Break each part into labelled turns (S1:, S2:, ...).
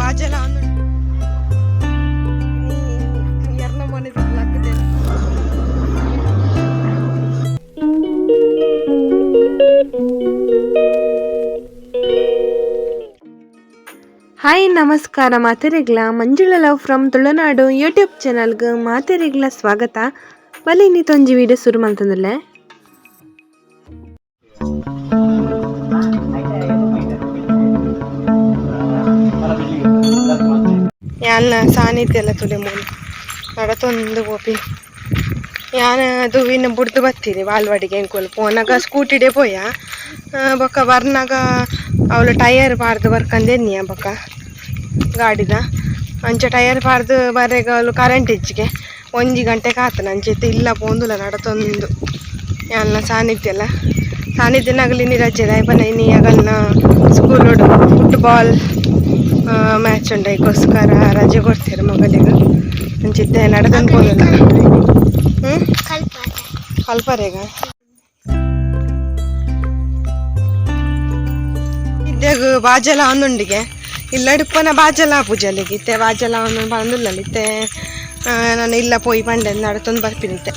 S1: ಬಾಜಲ hi, ನಮಸ್ಕಾರ. ಮಾತೆರೆಗ್ಲ, Manjula love from Tulunadu YouTube ಚಾನಲ್ಗೆ ಮಾತೆರೆಗ್ಲ ಸ್ವಾಗತ. ಬಲಿ ನೀತೊಂಜಿ ವಿಡಿಯೋ ಶುರು ಮಾಡ್ತಂದಲ್ಲೇ ಯಾನ ಸಾನ್ನಿಧ್ಯ ಎಲ್ಲ ತುಲೆ ಮೂಲ ನಡತೊಂದು ಗೋಪಿ ಯಾನ ದುವಿನ ಬುಡ್ದು ಬತ್ತಿದೆ ಬಾಲ್ವಾಡಿಗೆ ಎಂಕೊಲ್ ಪೋನಾಗ ಸ್ಕೂಟಿಡೆ ಪೋಯ ಬೊಕ್ಕ ಬರ್ನಾಗ ಅವಳು ಟೈರ್ ಬರ್ಕಂದೆ ಬರ್ಕಂದೆನ್ನಿಯ ಬೊಕ್ಕ ಗಾಡಿದ ಅಂಚ ಟೈರ್ ಬಾರ್ದು ಬರೆಗ ಅವಳು ಕರೆಂಟ್ ಇಚ್ಚಿಗೆ ಒಂಜಿ ಗಂಟೆ ಕಾತನ ಅಂಚೆತ್ತೆ ಇಲ್ಲ ಪೋಂದುಲ ನಡತೊಂದು ಯಾನ ಸಾನ್ನಿಧ್ಯ ಎಲ್ಲ ಸಾನ್ನಿಧ್ಯನಾಗಲಿ ನೀ ರಜೆ ದಾಯ್ಪನ ಇನಿ ಅಗಲ್ನ ಸ್ಕೂಲ್ ಫುಟ್ಬಾಲ್ ಮ್ಯಾಚ್ ಉಂಡ ಈಗೋಸ್ಕರ ರಜೆ ಕೊಡ್ತೀರ ಮಗಳಿಗೆ. ಅಂಚಿದ್ದೆ ನಡ್ಕೊಂಡು ಹೋಗಲ್ಲ ಹ್ಞೂ ಕಲ್ಪರೇಗ? ಇದ್ದಾಗ ಬಾಜಲ ಒಂದುಂಡಿಗೆ ಇಲ್ಲಡಿಪ್ಪನ ಬಾಜಲ ಪೂಜಲಿಗೆ ಇತ್ತೆ ಬಾಜಲ ಒಂದು ಬಂದುಲ್ಲಲಿತ್ತೆ. ನಾನು ಇಲ್ಲ ಪೋಯಿ ನಡೆತೊಂದು ಬರ್ತೀನಿ ಬರ್ಪಿನಿತ್ತೆ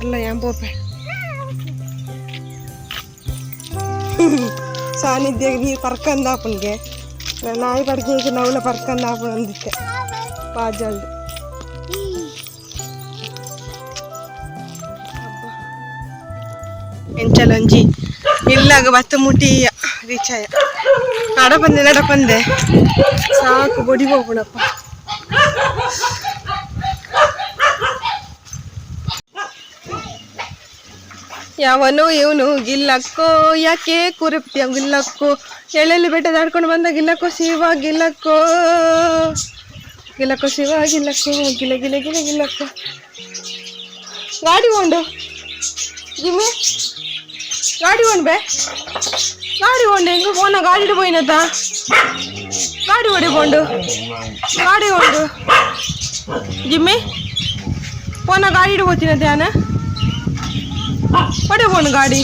S1: parla ya ಬೋಪೆ ಸಾನ್ನಿಧ್ಯ ನೀರು ಪರ್ಕಂದ ಆಪನ್ಗೆ ನಾಯಿ ಪಡ್ಕೆ ನವಲ ಪರ್ಕಂದ ಆಪನ್ ಅಂದಿತ್ತೆ ಬಾಜಲ್ದು ಎಂಚಲೊಂಜಿ ಇಲ್ಲಾಗ ಬತ್ತ ಮುಟಿ ರೀಚಾಯ ನಡ ಬಂದೆ ನಡ ಬಂದೆ ಸಾಕು ಬೊಡಿ ಹೋಗ್ಬಿಡಪ್ಪ ಯಾವನು ಇವನು ಗಿಲ್ಲಕ್ಕೋ ಯಾಕೆ ಕುರುಪ್ತಿಯ ಗಿಲ್ಲಕ್ಕೋ ಎಳೆಯಲ್ಲಿ ಬೆಟ್ಟ ದಾಡ್ಕೊಂಡು ಬಂದ ಗಿಲ್ಲಕ್ಕೋ, ಶಿವ, ಗಿಲ್ಲಕ್ಕೋ. ಗಿಲ್ಲಕ್ಕೋ, ಶಿವ, ಗಿಲ್ಲಕ್ಕೋ ಗಿಲ ಗಿಲ ಗಿಲ ಗಿಲ್ಲಕ್ಕೋ. ಗಾಡಿ ಉಂಡು ಜಿಮ್ಮಿ. ಗಾಡಿ ಒಂಡು ಬೇ. ಗಾಡಿ ಉಂಡು ಹೆಂಗು ಫೋನ ಗಾಡಿ ಪೋಯಿನತ್ತ ಗಾಡಿ ಹೊಡಿಕೊಂಡು ಗಾಡಿ ಉಂಡು ಜಿಮ್ಮಿ. ಫೋನ ಗಾಡಿ ಹೋಗ್ತೀನತ್ತೆ ಯಾನ. ಒಡೆ ಪೋಣು ಗಾಡಿ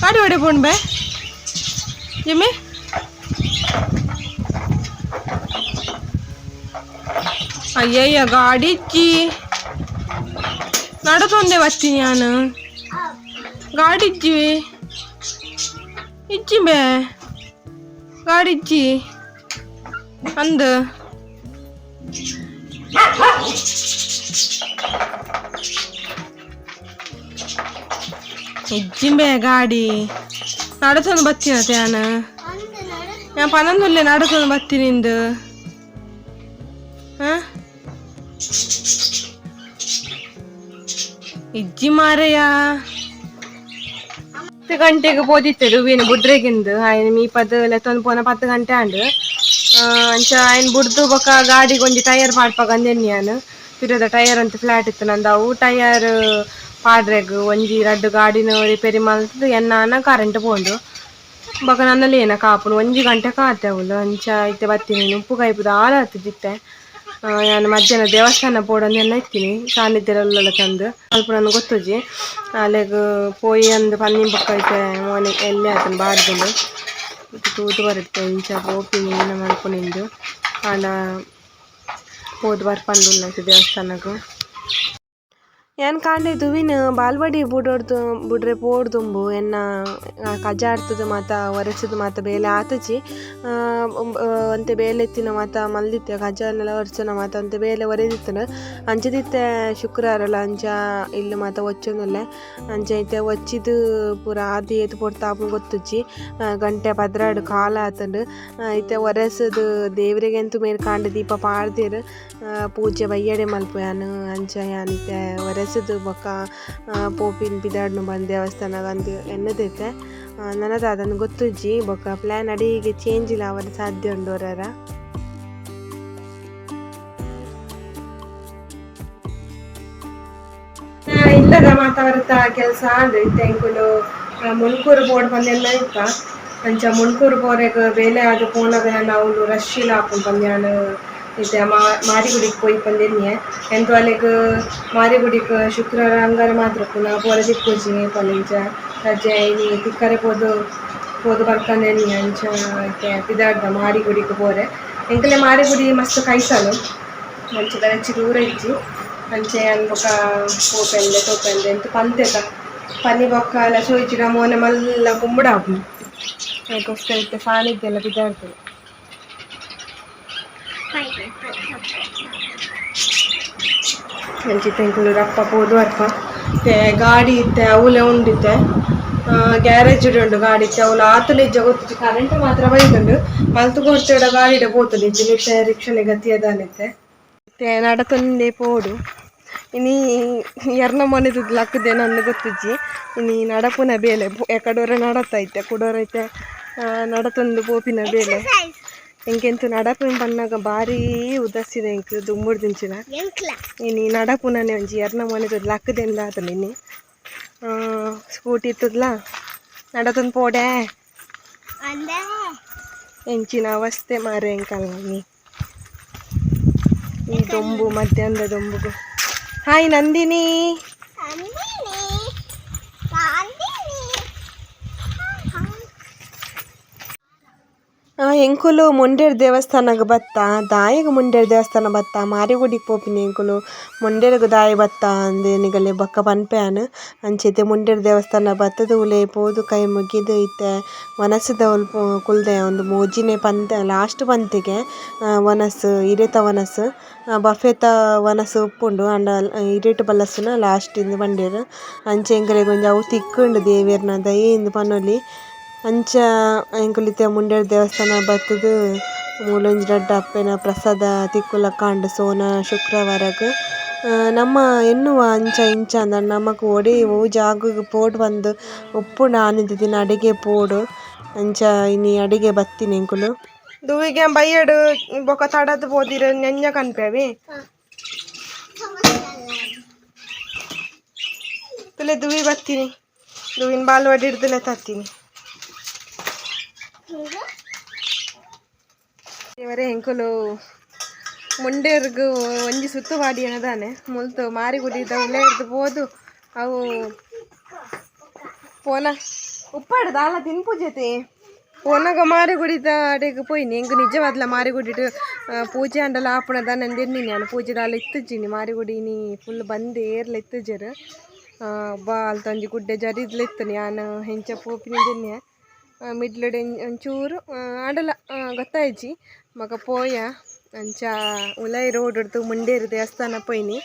S1: ಗಾಡಿ ಒಡೆ ಪೋಣು ಬೇ ಎಮ್ಮೆ ಅಯ್ಯಯ್ಯ ಗಾಡಿ ಇಕ್ಕಿ നടന്നോണ്ടേ പറ്റി ഞാൻ ഗാഡിച്ചി ഇച്ചിമ്പേ ഗാഡിച്ചി എന്ത് ಹೆಜ್ಜಿಂಬೆ ಗಾಡಿ ನಡತನು ಬತ್ತಿನ ತ್ಯಾನ ಯಾ ಪನಂದುಲ್ಲೆ ನಡತನು ಬತ್ತಿ ನಿಂದು ಇಜ್ಜಿ ಮಾರಯ್ಯ ಹತ್ತು ಗಂಟೆಗೆ ಪೋದಿತ್ತೆ ರುವಿನ ಬುಡ್ರೆಗಿಂದು ಆಯ್ನ ಮೀಪದ ಲೆತ್ತೊಂದು ಪೋನ ಪತ್ತು ಗಂಟೆ ಅಂಡು ಅಂಚ ಆಯ್ನ ಬುಡ್ದು ಬೊಕ ಗಾಡಿಗೊಂಜಿ ಟೈರ್ ಮಾಡ್ಪಾಗ ಅಂದೆನ್ ನಾನು ಪಿರದ ಟೈಯರ್ ಅಂತ ಫ್ಲಾಟ್ ಇತ್ತು ನಂದು ಅವು ಟೈಯರ್ ಪಾಡ್ರೆಗ್, ಒಂಜಿ ರಡ್ಡು ಗಾಡಿನ ರಿಪೇರಿ ಎನ್ನ ಎನ್ನಾನ ಕರೆಂಟ್ ಪೋಂಡು. ಬೊಕ ನನ್ನಲ್ಲಿ ಏನ ಕಾಪುನು, ಒಂಜಿ ಗಂಟೆ ಕಾತೆ ಅವಳು ಅಂಚ ಇತ್ತೆ ಬತ್ತೀನಿ ಉಪ್ಪು ಕೈಪುದ ಆಲ ಹತ್ತಿದ್ದಿತ್ತೆ ನಾನು ಮಧ್ಯಾಹ್ನ ದೇವಸ್ಥಾನ ಪೋಡಂದು ಎನ್ನ ಇತ್ತೀನಿ ಸಾನ್ನಿಧ್ಯರೆಲ್ಲ ತಂದು. ಅಲ್ಪ ನನಗೆ ಗೊತ್ತುಜಿ ಅಲ್ಲಿಗ ಪೋಯಿ ಅಂದು ಪನ್ನಿ ಪಕ್ಕ ಐತೆ, ಮೋನೆ ಎಲ್ಲೇ ಆತನ ಬಾಡ್ಕೊಂಡು ಇದು ತೂತು ಬರುತ್ತೆ, ಇಂಚ ಹೋಗ್ತೀನಿ ಮೀನ ಮಾಡ್ಕೊಂಡಿಂದು ಆಂಡ ಹೋದ್ ಬರ್ಪಂದು ದೇವಸ್ಥಾನಗೂ ಏನು ಕಾಂಡೆ ದುವಿನ ಬಾಲ್ವಾಡಿ ಬುಡೋಡ್ದು ಬುಡ್ರೆ ಪೋಡ್ದುಂಬು ಎನ್ನ ಕಜಾಡ್ತದ ಮಾತ ಒರೆಸದ ಮಾತ ಬೇಲೆ ಆತಜಿ ಆ, ಒಂಬ- ಆ, ಅಂತೆ ಬೇಲೆ ಎತ್ತಿನ ಮಾತ ಮಲ್ದಿತ್ತೆ ಕಜಾನೆಲ್ಲ ಒರೆಸನ ಮಾತ ಅಂತೆ ಬೇಲೆ ಒರೆದಿತ್ತನ. ಅಂಚದಿತ್ತೆ ಶುಕ್ರವಾರಲ ಅಂಚ ಇಲ್ಲಿ ಮಾತ ಒಚ್ಚೊಂದುಲ್ಲೆ ಅಂಚ ಐತೆ ಒಚ್ಚಿದು ಪೂರ ಆದಿ ಏತು ಪೊಡ್ತಾಪು ಗೊತ್ತುಜ್ಜಿ ಗಂಟೆ ಪದ್ರಾಡು ಕಾಲ ಆತಂಡು. ಐತೆ ಒರೆಸದು ದೇವರಿಗೆ ಅಂತೂ ಮೇಲ್ ಕಾಂಡ ದೀಪ ಪಾಡ್ದಿರು ಪೂಜೆ ಬಯ್ಯಡೆ ಮಲ್ಪಯಾನು ಅಂಚ ಯಾನಿತೆ ಒರೆಸದು ವರ್ಷದ ಬಕ್ಕ ಪೋಪಿನ ಬಿದಾಡ್ನು ಬಂದು ದೇವಸ್ಥಾನಗ ಅಂದು ಎನ್ನದೈತೆ ನನಗೆ ಅದನ್ನು ಗೊತ್ತುಜ್ಜಿ ಬೊಕ ಪ್ಲ್ಯಾನ್ ಅಡಿಗೆ ಚೇಂಜ್ ಇಲ್ಲ ಅವರ ಸಾಧ್ಯ ಉಂಡು ಅವರ ಇಲ್ಲದ ಮಾತಾಡ್ತ ಕೆಲಸ ಅಂದ್ರೆ ತೆಂಕುಲು ಮುನ್ಕೂರು ಬೋರ್ಡ್ ಬಂದೆಲ್ಲ ಇತ್ತ ಅಂಚ ಮುನ್ಕೂರು ಬೋರೆಗ್ ಬೇಲೆ ಆದ ಪೋನದ ನಾವು ರಶ್ ಇಲ್ಲ ಹಾಕೊಂಡು ಬಂದ್ಯಾನ ಇತ್ತೆ ಮಾ- ಮಾರಿಗುಡಿಗೆ போய் ಬಂದಿನಿ ಎಂತು ಅಲ್ಲಿಗ್, ಮಾರಿಗುಡಿಗ್ ಶುಕ್ರವಾರ ಹಂಗಾರ ಮಾತ್ರ ಪುನಃ ಬೋರ ತಿಕ್ಕೋಜಿ ಪಂಚ ರಜೆ ಇನಿ ತಿಕ್ಕರೆ ಪೋದು ಪೋದು ಬರ್ಕಂದೇನಿ ಅಂಚ, ಇತ್ತೆ ಪಿದಾಡ್ದ ಮಾರಿಗುಡಿಗೆ ಪೋರೆ. ಎಂಕಲೆ ಮಾರಿಗುಡಿ ಮಸ್ತ್ ಕೈಸಲು. ಮಂಚಿದ ಹೆಚ್ಚಿ ದೂರ ಇಜ್ಜಿ. ಅಂಚೆ ಅನ್ ಬೊಕ ಪೋಪೆಂದೆ ತೋಪೆಂದೆ ಎಂತ ಪಂತೆತ ಪನ್ನಿ ಬೊಕ್ಕ ಎಲ್ಲ ಸೋಯಿಚಿನ ಮೋನೆ ಮಲ್ಲ ಕುಂಬುಡಾಪು ಅದಕ್ಕೋಸ್ಕರ ಇತ್ತೆ ಇದ್ದೆಲ್ಲ ಬಿದ್ದಾಡ್ತದೆ ಇಂಕುಲು ರಪ್ಪ ಪೋದು ಅರ್ಪ ತೆ ಗಾಡಿ ಇತ್ತೆ ಅವಲೆ ಉಂಡಿತ್ತೆ. ಗ್ಯಾರೇಜ್ ಉಂಡು ಗಾಡಿ ಇತ್ತೆ ಅವಳು ಆತಲೆ ನಿಜ ಕರೆಂಟ್ ಮಾತ್ರ ಬೈಕೊಂಡು ಮಲ್ತು ಕೊಡ್ತೇಡ ಗಾಡಿಡ ಪೋತು ಇಜ್ಜಿ ನಿಟ್ಟೆ ರಿಕ್ಷನೆ ಗತಿ ಅದಾನಿತ್ತೆ ತೇ ನಡತೊಂದೆ ಪೋಡು. ಇನಿ ಎರ್ನ ಮನೆದು ಲಕ್ಕದೆ ನನ್ನ ಗೊತ್ತಿಜ್ಜಿ. ಇನಿ ನಡಪುನ ಬೇಲೆ ಯಾಕಡೋರೆ ನಡತೈತೆ ಕುಡೋರೈತೆ ನಡತೊಂದು ಪೋಪಿನ ಬೇಲೆ. ಎಂಕೆಂತು ನಡಪು ಬಂದಾಗ ಭಾರಿ ಉದಾಸಿದೆ ಎಂಕ್ ದುಮ್ಮುಡ್ ದಿಂಚಿನ. ಇನಿ ನಡಪುನನೆ ಒಂಜಿ ಎರ್ನ ಮನೆದು ಲಕ್ಕದೆಂದ ಆತನ ಇನಿ ಸ್ಕೂಟಿ ಇತ್ತದ್ಲ? ನಡದನ್ ಪೋಡೆ. ಎಂಚಿನ ಅವಸ್ಥೆ ಮಾರೆ ಎಂಕಲ್ಲ ನೀ. ಈ ದೊಂಬು ಮಧ್ಯಾಹ್ನದ ದೊಂಬುಗು. ಹಾಯ್ ನಂದಿನಿ. ಎಂಕುಲು ಮುಂಡೇರ್ ದೇವಸ್ಥಾನಗ್ ಬತ್ತ, ದಾಯೆಗ್ ಮುಂಡೇರ್ ದೇವಸ್ಥಾನ ಬತ್ತ ಮಾರಿಗುಡಿಗ್ ಪೋಪಿನ ಎಂಕುಲು ಮುಂಡೇರ್ಗ್ ದಾಯೆ ಬತ್ತ ಅಂದ್ ನಿಗಲೆ ಬೊಕ್ಕ ಪನ್ಪೆಯಾನ್ ಅಂಚೆತೆ ಮುಂಡೇರ್ ದೇವಸ್ಥಾನ ಬತ್ತದ ಉಲೆ ಪೋದು ಕೈ ಮುಗಿದು ಇತ್ತೆ ವನಸದ ಉಲ್ಪ ಕುಲ್ದೆ ಒಂದು ಮೋಜಿನೆ ಪಂತ ಲಾಸ್ಟ್ ಪಂತಿಗೆ ವನಸ್ ಇರೆತ ವನಸ್ ಬಫೆತ ವನಸ್ ಉಪ್ಪುಂಡು ಆಂಡ ಇರೆಟ್ ಬಲ್ಲಸ್ನ ಲಾಸ್ಟ್ ಇಂದ್ ಪಂಡೆರ್ ಅಂಚೆ ಎಂಕಲೆಗ್ ಒಂಜಿ ಅವು ತಿಕ್ಕುಂಡು ದೇವೆರ್ನ ದಯೆಂದ್ ಪನೊಲಿ ಅಂಚ ಎಂಕುಲು ಇತ್ತೆ ಮುಂಡೇರ್ ದೇವಸ್ಥಾನ ಬತ್ತುದ್ ಮೂಲೊಂಜಿ ರಡ್ಡ್ ಅಪ್ಪೆನ ಪ್ರಸಾದ, ತಿಕ್ಕುಲ ಕಾಂಡ್ ಸೋನ ಶುಕ್ರವಾರಗ್. ನಮ್ಮ ಎನ್ನುವ ಅಂಚ ಇಂಚ ಅಂದ ನಮಕ್ ಒಡೆ ಒವು ಜಾಗಗ್ ಪೋಡ್ ಬಂದ್ ಉಪ್ಪುಂಡ ದಿನ ಅಡಿಗೆ ಪೋಡು. ಅಂಚ ಇನಿ ಅಡಿಗೆ ಬತ್ತಿನಿ ಎಂಕುಲು. ದುವಿಗೆ ಬಯ್ಯಡ್ ಬೊಕ ತಡದ್ ಪೋದಿರ ನೆಂಜ ಕನ್ಪೇವಿ. ತುಲೆ ದುವಿ ಬತ್ತೀನಿ. ದುವಿನ ಬಾಲ್ವಾಡಿ ಹಿಡ್ದಲೆ ತತ್ತೀನಿ. ಇವರೇ ಎಂಕುಲು ಮುಂಡೇರ್ಗು ಒಂಜಿ ಸುತ್ತು ಬಾಡಿ ಏನದಾನೆ ಮುಲ್ತು ಮಾರಿಗುಡಿದ ಉಳ್ಳೆ ಇರ್ದು ಪೋದು. ಅವು ಪೋನ. ಉಪ್ಪಾಡ್ದ ಅಲ್ಲ ತಿನ್ಪು ಜೊತೆ ಪೋನಾಗ ಮಾರಿಗುಡಿದ ಅಡೆಗ್ ಪೋಯ್ನಿ. ಎಂಕ್ ನಿಜವಾದ್ಲ ಮಾರಿಗುಡಿಡ್ ಪೂಜೆ ಅಂಡಲ್ಲ ಆಪಣದ ನಂದಿರ್ನಿ ನಾನು ಪೂಜೆ ದಾಲ ಇತ್ತಜ್ಜಿನಿ. ಮಾರಿಗುಡಿನಿ ಫುಲ್ ಬಂದು ಏರ್ಲ ಬಾ ಬಾಲ್ ತಂಜಿ ಗುಡ್ಡೆ ಜರಿದ್ಲಿತ್ತು ನಾನು ಹೆಂಚ ಪೋಪಿನಿದ್ದೇನೆ ಮಿಡ್ಲಡ್ ಒಂಚೂರು ಆಡಲ ಗೊತ್ತಾಯ್ಜಿ ಮಗ ಪೋಯ ಅಂಚ ಉಲೈ ರೋಡ್ ಹಿಡ್ದು ಮುಂಡೇರು ದೇವಸ್ಥಾನ ಪೋಯ್ನಿ.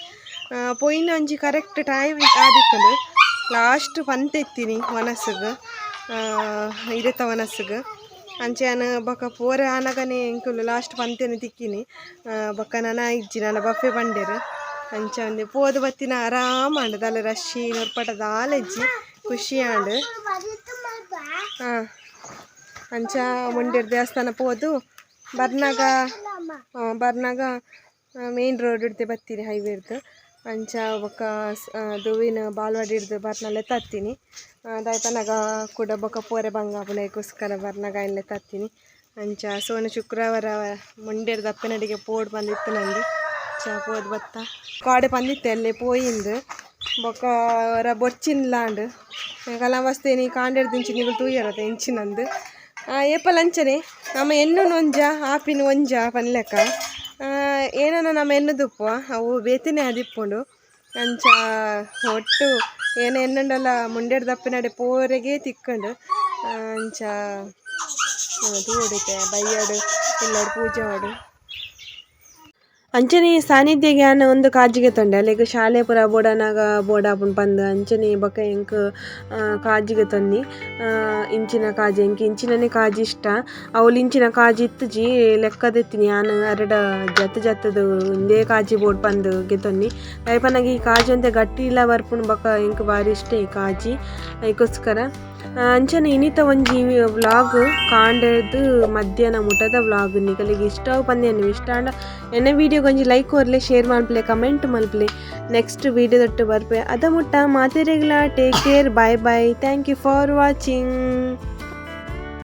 S1: ಪೋಯ್ನ ಒಂಜಿ ಕರೆಕ್ಟ್ ಟೈಮ್ ಆದಿತ್ತಂದು. ಲಾಸ್ಟ್ ಪಂತೆತ್ತೀನಿ ಮನಸ್ಸಿಗೆ ವನಸ್ಗ್ ಮನಸ್ಸಿಗೆ ಅಂಚೆ ನಾನು ಬೊಕ್ಕ ಪೋರ ಆನಗನೆ ಎಂಕುಲು ಲಾಸ್ಟ್ ಪಂತೆನೆ ತಿಕ್ಕಿನಿ. ಆ, ಬೊಕ ನನ ಇಜ್ಜಿ ನನ್ನ ಬಫೆ ಬಂಡೇರು. ಅಂಚ ಒಂದು ಪೋದು ಬತ್ತಿನ ಆರಾಮ ಅಂಡ್ ದಾಲ ರಶ್ಶಿ ನೊರ್ಪಟ ದಾಲ ಇಜ್ಜಿ. ಖುಷಿ ಆಂಡ್. ಹಾಂ ಅಂಚ ಮುಂಡೇರ್ ದೇವಸ್ಥಾನ ಪೋದು ಬರ್ನಾಗ ಬರ್ನಾಗ ಮೇನ್ ರೋಡ್ ಹಿಡ್ದು ಬತ್ತೀನಿ ಹೈವೇರ್ದು ಅಂಚ ಬೊಕ್ಕ ದುವಿನ ಬಾಲ್ವಾಡಿ ಹಿಡ್ದು ಬರ್ನಲ್ಲೇ ತತ್ತೀನಿ ದಾಯ್ತನಾಗ ಕೂಡ ಬೊಕ ಪೋರೆ ಬಂಗ ಬುನೈಗೋಸ್ಕರ ಬರ್ನಾಗ ಇಲ್ಲೇ ತತ್ತೀನಿ ಅಂಚ ಸೋನ ಶುಕ್ರವಾರ ಮುಂಡೇರ್ ದಪ್ಪನಡಿಗೆ ಪೋಡ್ ಬಂದಿತ್ತು ನಂದು. ಪೋದು ಬತ್ತ. ಕಾಡೆ ಬಂದಿತ್ತೆ ಅಲ್ಲೇ ಪೋಯಿಂದು. ಬೊಕ ಅವರ ಬೊಚ್ಚಿನ್ಲಾಂಡ್. ಕಲಾವಸ್ತೇನಿ ಕಾಂಡೆಡ್ ದಿಂಚಿ ನೀವು ತೂಯರತ ಇಂಚಿನಂದು ಏಪಲ್ ಅಂಚನೆ, ನಮ್ಮ ಹೆಣ್ಣು ಒಂಜ ಆಪಿನ ಒಂಜ ಪನ್ಲೆಕ್ಕ ಏನನ ನಮ್ಮ ಹೆಣ್ಣು ದುಪ್ಪ ಅವು ಬೇತಿನೇ ಅದಿಪ್ಪುಂಡು. ಅಂಚ ಒಟ್ಟು ಏನ ಹೆಣ್ಣುಂಡಲ್ಲ, ಮುಂಡೆಡ್ ದಪ್ಪಿನಡೆ ಪೋರೆಗೆ ತಿಕ್ಕಂಡು. ಅಂಚ ತೂಡಿತೆ ಬೈಯಾಡು ಎಲ್ಲಾಡು ಪೂಜೆ ಮಾಡು. ಅಂಚನೆ ಸಾನ್ನಿಧ್ಯ ಜ್ಞಾನ ಒಂದು ಕಾಜಿಗೆ ತಂಡೆ ಅಲ್ಲಿಗೆ ಶಾಲೆ ಪುರ ಬೋಡನಾಗ ಬೋಡಾಪುಂಡು ಪಂದ್ ಅಂಚನೆ ಬೊಕ ಎಂಕ್ ಕಾಜಿಗೆ ಆ, ಇಂಚಿನ ಕಾಜಿ ಎಂಕ್ ಇಂಚಿನನೆ ಕಾಜಿ ಇಷ್ಟ. ಅವಳು ಇಂಚಿನ ಕಾಜಿ ಇತ್ತುಜಿ ಲೆಕ್ಕದೆತ್ತೀನಿ ನಾನು ಎರಡ ಜತ್ ಜತ್ತದು ಇಂದೇ ಕಾಜಿ ಬೋಡ್ ಪಂದ್ ಗೆತೊನ್ನಿ ಐಪನಾಗ ಈ ಕಾಜಿ ಅಂತ ಗಟ್ಟಿ ಇಲ್ಲ ಬರ್ಪುಣ್ ಬೊಕ ಎಂಕ್ ಬಾರಿ ಇಷ್ಟ ಈ ಕಾಜಿ. ಅದಕ್ಕೋಸ್ಕರ ಅಂಚನೆ ಇನಿತ ಒಂಜಿ ವ್ಲಾಗ್ ಕಾಂಡೆದು ಮಧ್ಯಾಹ್ನ ಮುಟದ ವ್ಲಾಗ್ ನಿಗಲಿಗೆ ಇಷ್ಟ ಪಂದ್ಯನು ಇಷ್ಟ ಅಂಡ ಎನ್ನ ವೀಡಿಯೋ ಒಂಜಿ ಲೈಕ್ ಕೊರ್ಲೆ ಶೇರ್ ಮಲ್ಪಲೆ ಕಮೆಂಟ್ ಮಲ್ಪಲೆ ನೆಕ್ಸ್ಟ್ ವಿಡಿಯೋ ದೊಟ್ಟು ಬರ್ಪೆ. ಅದ ಮುಟ್ಟ ಮಾತೆರೆಗ್ಲ take care bye bye thank you for watching